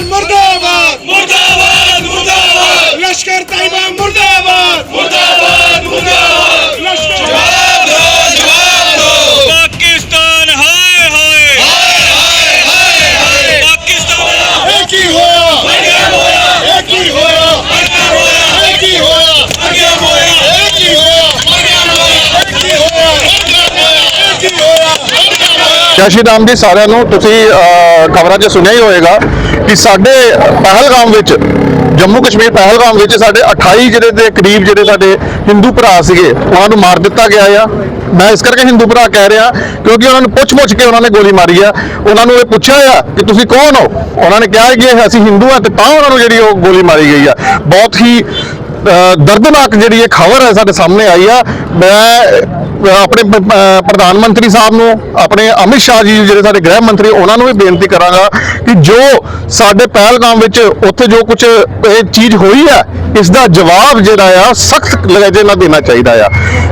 morgue. ਜੈ ਸ਼੍ਰੀ ਰਾਮ ਜੀ ਸਾਰਿਆਂ ਨੂੰ ਤੁਸੀਂ ਖਬਰਾਂ 'ਚ ਸੁਣਿਆ ਹੀ ਹੋਵੇਗਾ ਕਿ ਸਾਡੇ ਪਹਿਲਗਾਮ ਵਿੱਚ, ਜੰਮੂ ਕਸ਼ਮੀਰ ਪਹਿਲਗਾਮ ਵਿੱਚ ਸਾਡੇ 28 ਜਿਹੜੇ ਦੇ ਕਰੀਬ ਜਿਹੜੇ ਸਾਡੇ ਹਿੰਦੂ ਭਰਾ ਸੀਗੇ, ਉਹਨਾਂ ਨੂੰ ਮਾਰ ਦਿੱਤਾ ਗਿਆ ਆ। ਮੈਂ ਇਸ ਕਰਕੇ ਹਿੰਦੂ ਭਰਾ ਕਹਿ ਰਿਹਾ, ਕਿਉਂਕਿ ਉਹਨਾਂ ਨੂੰ ਪੁੱਛ-ਪੁੱਛ ਕੇ ਉਹਨਾਂ ਨੇ ਗੋਲੀ ਮਾਰੀ ਆ। ਉਹਨਾਂ ਨੂੰ ਇਹ ਪੁੱਛਿਆ ਆ ਕਿ ਤੁਸੀਂ ਕੌਣ ਹੋ? ਉਹਨਾਂ ਨੇ ਕਿਹਾ ਕਿ ਅਸੀਂ ਹਿੰਦੂ ਆ ਤੇ ਤਾਂ ਉਹਨਾਂ ਨੂੰ ਜਿਹੜੀ ਉਹ ਗੋਲੀ ਮਾਰੀ ਗਈ ਆ। ਬਹੁਤ ਹੀ ਦਰਦਨਾਕ ਜਿਹੜੀ ਇਹ ਖਬਰ ਹੈ ਸਾਡੇ ਸਾਹਮਣੇ ਆਈ ਆ। ਮੈਂ ਆਪਣੇ ਪ੍ਰਧਾਨ ਮੰਤਰੀ ਸਾਹਿਬ ਨੂੰ, ਆਪਣੇ ਅਮਿਤ ਸ਼ਾਹ ਜੀ, ਜਿਹੜੇ ਸਾਡੇ ਗ੍ਰਹਿ ਮੰਤਰੀ, ਉਹਨਾਂ ਨੂੰ ਵੀ ਬੇਨਤੀ ਕਰਾਂਗਾ ਕਿ ਜੋ ਸਾਡੇ ਪਹਿਲਗਾਮ ਵਿੱਚ ਉੱਥੇ ਜੋ ਕੁਝ ਇਹ ਚੀਜ਼ ਹੋਈ ਆ ਇਸ ਦਾ ਜਵਾਬ ਜਿਹੜਾ ਆ, ਸਖਤ ਲਹਿਜੇ ਨਾਲ ਦੇਣਾ ਚਾਹੀਦਾ ਆ।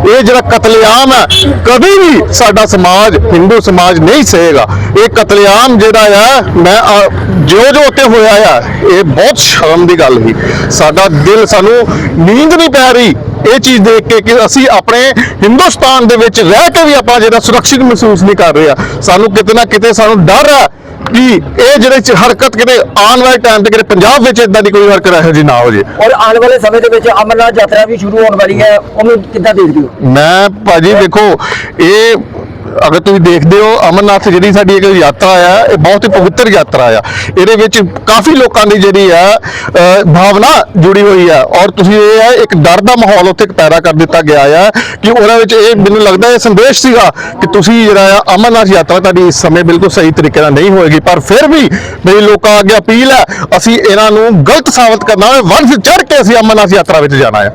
ਇਹ ਜਿਹੜਾ ਕਤਲੇਆਮ ਹੈ, ਕਦੇ ਵੀ ਸਾਡਾ ਸਮਾਜ, ਹਿੰਦੂ ਸਮਾਜ ਨਹੀਂ ਸਹੇਗਾ। ਇਹ ਕਤਲੇਆਮ ਜਿਹੜਾ ਆ, ਮੈਂ ਜੋ ਜੋ ਉੱਤੇ ਹੋਇਆ ਆ, ਇਹ ਬਹੁਤ ਸ਼ਰਮ ਦੀ ਗੱਲ ਸੀ। ਸਾਡਾ ਦਿਲ ਸਾਨੂੰ ਨੀਂਦ ਨਹੀਂ ਪੈ ਰਹੀ ਇਹ ਚੀਜ਼ ਦੇਖ ਕੇ ਕਿ ਅਸੀਂ ਆਪਣੇ ਹਿੰਦੁਸਤਾਨ ਦੇ ਵਿੱਚ ਰਹਿ ਕੇ ਵੀ ਆਪਾਂ ਜਿਹੜਾ ਸੁਰੱਖਿਅਤ ਮਹਿਸੂਸ ਨਹੀਂ ਕਰ ਰਹੇ ਆ। ਸਾਨੂੰ ਕਿਤੇ ਨਾ ਕਿਤੇ ਸਾਨੂੰ ਡਰ ਆ ਕਿ ਇਹ ਜਿਹੜੇ ਚ ਹਰਕਤ ਕਿਤੇ ਆਉਣ ਵਾਲੇ ਟਾਈਮ ਤੇ ਕਿਤੇ ਪੰਜਾਬ ਵਿੱਚ ਇਦਾਂ ਦੀ ਕੋਈ ਹਰਕਤ ਇਹੋ ਜਿਹੀ ਨਾ ਹੋ ਜੇ। ਔਰ ਆਉਣ ਵਾਲੇ ਸਮੇਂ ਦੇ ਵਿੱਚ ਅਮਰਨਾਥ ਯਾਤਰਾ ਵੀ ਸ਼ੁਰੂ ਹੋਣ ਵਾਲੀ ਹੈ। ਉਹਨੂੰ ਕਿੱਦਾਂ ਦੇਖਦੇ ਹੋ? ਮੈਂ ਭਾਜੀ ਦੇਖੋ ਇਹ ਅਗਰ ਤੁਸੀਂ ਦੇਖਦੇ ਹੋ, ਅਮਰਨਾਥ ਜਿਹੜੀ ਸਾਡੀ ਇੱਕ ਯਾਤਰਾ ਆ, ਇਹ ਬਹੁਤ ਹੀ ਪਵਿੱਤਰ ਯਾਤਰਾ ਆ। ਇਹਦੇ ਵਿੱਚ ਕਾਫੀ ਲੋਕਾਂ ਦੀ ਜਿਹੜੀ ਆ ਭਾਵਨਾ ਜੁੜੀ ਹੋਈ ਆ। ਔਰ ਤੁਸੀਂ ਇਹ ਹੈ ਇੱਕ ਡਰ ਦਾ ਮਾਹੌਲ ਉੱਥੇ ਪੈਦਾ ਕਰ ਦਿੱਤਾ ਗਿਆ ਆ ਕਿ ਉਹਨਾਂ ਵਿੱਚ ਇਹ ਮੈਨੂੰ ਲੱਗਦਾ ਇਹ ਸੰਦੇਸ਼ ਸੀਗਾ ਕਿ ਤੁਸੀਂ ਜਿਹੜਾ ਆ, ਅਮਰਨਾਥ ਯਾਤਰਾ ਤੁਹਾਡੀ ਇਸ ਸਮੇਂ ਬਿਲਕੁਲ ਸਹੀ ਤਰੀਕੇ ਨਾਲ ਨਹੀਂ ਹੋਏਗੀ। ਪਰ ਫਿਰ ਵੀ ਮੇਰੀ ਲੋਕਾਂ ਅੱਗੇ ਅਪੀਲ ਹੈ, ਅਸੀਂ ਇਹਨਾਂ ਨੂੰ ਗਲਤ ਸਾਬਤ ਕਰਨਾ ਹੈ ਵੰਸ਼ ਚੜ ਕੇ ਅਸੀਂ ਅਮਰਨਾਥ ਯਾਤਰਾ ਵਿੱਚ ਜਾਣਾ ਆ।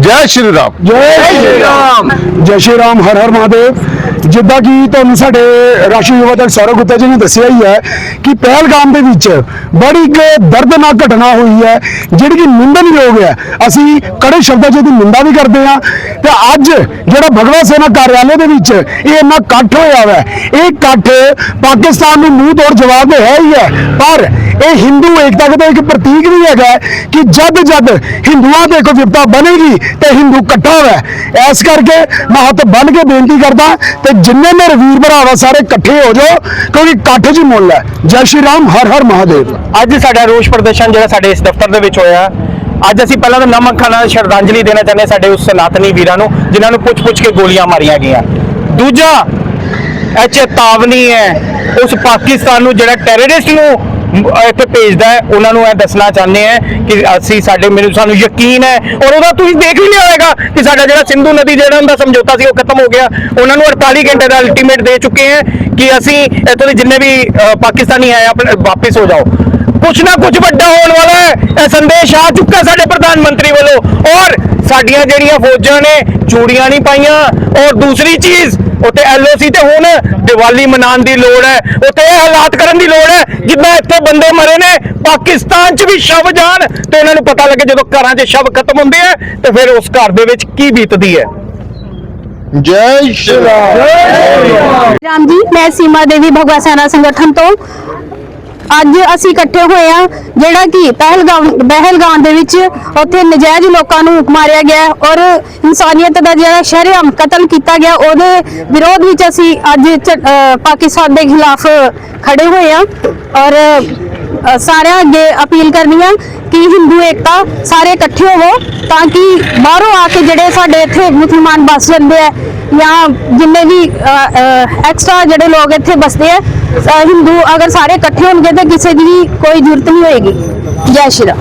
ਜੈ ਸ਼੍ਰੀ ਰਾਮ। ਜੈ ਸ਼੍ਰੀ ਰਾਮ। ਜੈ ਸ਼੍ਰੀ ਰਾਮ ਹਰ ਹਰ ਮਹਾਦੇਵ। ਜਿੱਦਾਂ ਕਿ ਤੁਹਾਨੂੰ ਸਾਡੇ ਰਾਸ਼ਟਰੀ ਯੁਵਾ ਦਲ ਸੌਰਵ ਗੁੱਤਾ ਜੀ ਨੇ ਦੱਸਿਆ ਹੀ ਹੈ ਕਿ ਪਹਿਲਗਾਮ ਦੇ ਵਿੱਚ ਬੜੀ ਇੱਕ ਦਰਦਨਾਕ ਘਟਨਾ ਹੋਈ ਹੈ ਜਿਹੜੀ ਕਿ ਨਿੰਦਣਯੋਗ ਹੈ। ਅਸੀਂ ਕੜੇ ਸ਼ਬਦਾਂ 'ਚ ਇਹਦੀ ਨਿੰਦਾ ਵੀ ਕਰਦੇ ਹਾਂ। ਤੇ ਅੱਜ ਜਿਹੜਾ ਭਗਵਾ ਸੈਨਾ ਕਾਰਿਆਲੇ ਦੇ ਵਿੱਚ ਇਹ ਇੰਨਾ ਇਕੱਠ ਹੋਇਆ ਹੈ ਇਹ ਇਕੱਠ ਪਾਕਿਸਤਾਨ ਨੂੰ ਮੂੰਹ ਤੋੜ ਜਵਾਬ ਦੇ ਹੈ ਹੀ ਹੈ। ਪਰ ਇਹ ਹਿੰਦੂ ਏਕਤਾ ਦਾ ਇੱਕ ਪ੍ਰਤੀਕ ਵੀ ਹੈਗਾ ਕਿ ਜਦ ਜਦ ਹਿੰਦੂਆਂ ਦੇ ਕੋਈ ਵਿਪਤਾ ਬਣੇਗੀ ਤੇ ਹਿੰਦੂ ਇਕੱਠਾ ਹੋਵੇ ਇਸ ਕਰਕੇ ਮੈਂ ਹੱਥ ਬੰਨ ਕੇ ਬੇਨਤੀ ਕਰਦਾ ਤੇ ਜਿੰਨੇ ਮੇਰੇ ਵੀਰ ਭਰਾਵਾ ਸਾਰੇ ਇਕੱਠੇ ਹੋ ਜਾਓ, ਕਿਉਂਕਿ ਇਕੱਠ 'ਚ ਮੁੱਲ ਹੈ। ਜੈ ਸ਼੍ਰੀ ਰਾਮ, ਹਰ ਹਰ ਮਹਾਦੇਵ। ਅੱਜ ਸਾਡਾ ਰੋਸ ਪ੍ਰਦਰਸ਼ਨ ਜਿਹੜਾ ਸਾਡੇ ਇਸ ਦਫ਼ਤਰ ਦੇ ਵਿੱਚ ਹੋਇਆ, ਅੱਜ ਅਸੀਂ ਪਹਿਲਾਂ ਤਾਂ ਨਮਕ ਖਾਨਾ ਸ਼ਰਧਾਂਜਲੀ ਦੇਣਾ ਚਾਹੁੰਦੇ ਹਾਂ ਸਾਡੇ ਉਸ ਸਨਾਤਨੀ ਵੀਰਾਂ ਨੂੰ, ਜਿਨ੍ਹਾਂ ਨੂੰ ਪੁੱਛ-ਪੁੱਛ ਕੇ ਗੋਲੀਆਂ ਮਾਰੀਆਂ ਗਈਆਂ। ਦੂਜਾ, ਇਹ ਚੇਤਾਵਨੀ ਹੈ, ਉਸ ਪਾਕਿਸਤਾਨ ਨੂੰ ਜਿਹੜਾ ਟੈਰਰਿਸਟ ਨੂੰ ਇੱਥੇ ਭੇਜਦਾ ਹੈ। ਉਹਨਾਂ ਨੂੰ ਇਹ ਦੱਸਣਾ ਚਾਹੁੰਦੇ ਆ ਕਿ ਅਸੀਂ ਸਾਡੇ ਮੈਨੂੰ ਸਾਨੂੰ ਯਕੀਨ ਹੈ ਔਰ ਉਹਦਾ ਤੁਸੀਂ ਦੇਖ ਵੀ ਲਿਆ ਹੋਵੇਗਾ ਕਿ ਸਾਡਾ ਜਿਹੜਾ ਸਿੰਧੂ ਨਦੀ ਜਿਹੜਾ ਉਹਦਾ ਸਮਝੌਤਾ ਸੀ ਉਹ ਖਤਮ ਹੋ ਗਿਆ। ਉਹਨਾਂ ਨੂੰ 48 ਘੰਟੇ ਦਾ ਅਲਟੀਮੇਟ ਦੇ ਚੁੱਕੇ ਹੈ ਕਿ ਅਸੀਂ ਇੱਥੋਂ ਦੇ ਜਿੰਨੇ ਵੀ ਪਾਕਿਸਤਾਨੀ ਆਏ ਆਪਣੇ ਵਾਪਸ ਹੋ ਜਾਓ। ਕੁਛ ਨਾ ਕੁਛ ਵੱਡਾ ਹੋਣ ਵਾਲਾ ਹੈ। ਇਹ ਸੰਦੇਸ਼ ਆ ਚੁੱਕਾ ਸਾਡੇ ਪ੍ਰਧਾਨ ਮੰਤਰੀ ਵੱਲੋਂ। ਔਰ ਸਾਡੀਆਂ ਜਿਹੜੀਆਂ ਫੌਜਾਂ ਨੇ ਚੂੜੀਆਂ ਨਹੀਂ ਪਾਈਆਂ। ਔਰ ਦੂਸਰੀ ਚੀਜ਼ ਉੱਥੇ ਐਲਓਸੀ ਤੇ ਹੁਣ ਦੀਵਾਲੀ ਮਨਾਉਣ ਦੀ ਲੋੜ ਹੈ। ਉੱਥੇ ਇਹ ਹਾਲਾਤ ਕਰਨ ਦੀ ਲੋੜ ਹੈ ਜਿੱਦਾਂ ਇੱਥੇ ਬੰਦੇ ਮਰੇ ਨੇ ਪਾਕਿਸਤਾਨ 'ਚ ਵੀ ਸ਼ਵ ਜਾਣ ਤੇ ਉਹਨਾਂ ਨੂੰ ਪਤਾ ਲੱਗੇ ਜਦੋਂ ਘਰਾਂ 'ਚ ਸ਼ਵ ਖਤਮ ਹੁੰਦੇ ਆ ਤੇ ਫਿਰ ਉਸ ਘਰ ਦੇ ਵਿੱਚ ਕੀ ਬੀਤਦੀ ਹੈ। ਜੈ ਸ਼੍ਰੀ ਰਾਮ। ਰਾਮ ਜੀ ਮੈਂ ਸੀਮਾ ਦੇਵੀ ਭਗਵਾ ਸੈਨਾ ਸੰਗਠਨ ਤੋਂ। ਅੱਜ ਅਸੀਂ ਇਕੱਠੇ ਹੋਏ ਆ ਜਿਹੜਾ ਕਿ ਪਹਿਲਗਾਮ ਪਹਿਲਗਾਮ ਦੇ ਵਿੱਚ ਉੱਥੇ ਨਜਾਇਜ਼ ਲੋਕਾਂ ਨੂੰ ਮਾਰਿਆ ਗਿਆ ਔਰ ਇਨਸਾਨੀਅਤ ਦਾ ਜਿਹੜਾ ਸ਼ਰੇਆਮ ਕਤਲ ਕੀਤਾ ਗਿਆ, ਉਹਦੇ ਵਿਰੋਧ ਵਿੱਚ ਅਸੀਂ ਅੱਜ ਪਾਕਿਸਤਾਨ ਦੇ ਖਿਲਾਫ ਖੜੇ ਹੋਏ ਆ ਔਰ ਸਾਰਿਆਂ ਅੱਗੇ ਅਪੀਲ ਕਰਨੀ ਆ ਕਿ ਹਿੰਦੂ ਏਕਤਾ ਸਾਰੇ ਇਕੱਠੇ ਹੋਵੋ ਤਾਂ ਕਿ ਬਾਹਰੋਂ ਆ ਕੇ ਜਿਹੜੇ ਸਾਡੇ ਇੱਥੇ ਮੁਸਲਮਾਨ ਬਸ ਜਾਂਦੇ ਆ ਜਾਂ ਜਿੰਨੇ ਵੀ ਐਕਸਟਰਾ ਜਿਹੜੇ ਲੋਕ ਇੱਥੇ ਬਸਦੇ ਆ ਹਿੰਦੂ ਅਗਰ ਸਾਰੇ ਇਕੱਠੇ ਹੋਣਗੇ ਤਾਂ ਕਿਸੇ ਦੀ ਵੀ ਕੋਈ ਜ਼ਰੂਰਤ ਨਹੀਂ ਹੋਏਗੀ। ਜੈ ਸ਼੍ਰੀ ਰਾਮ।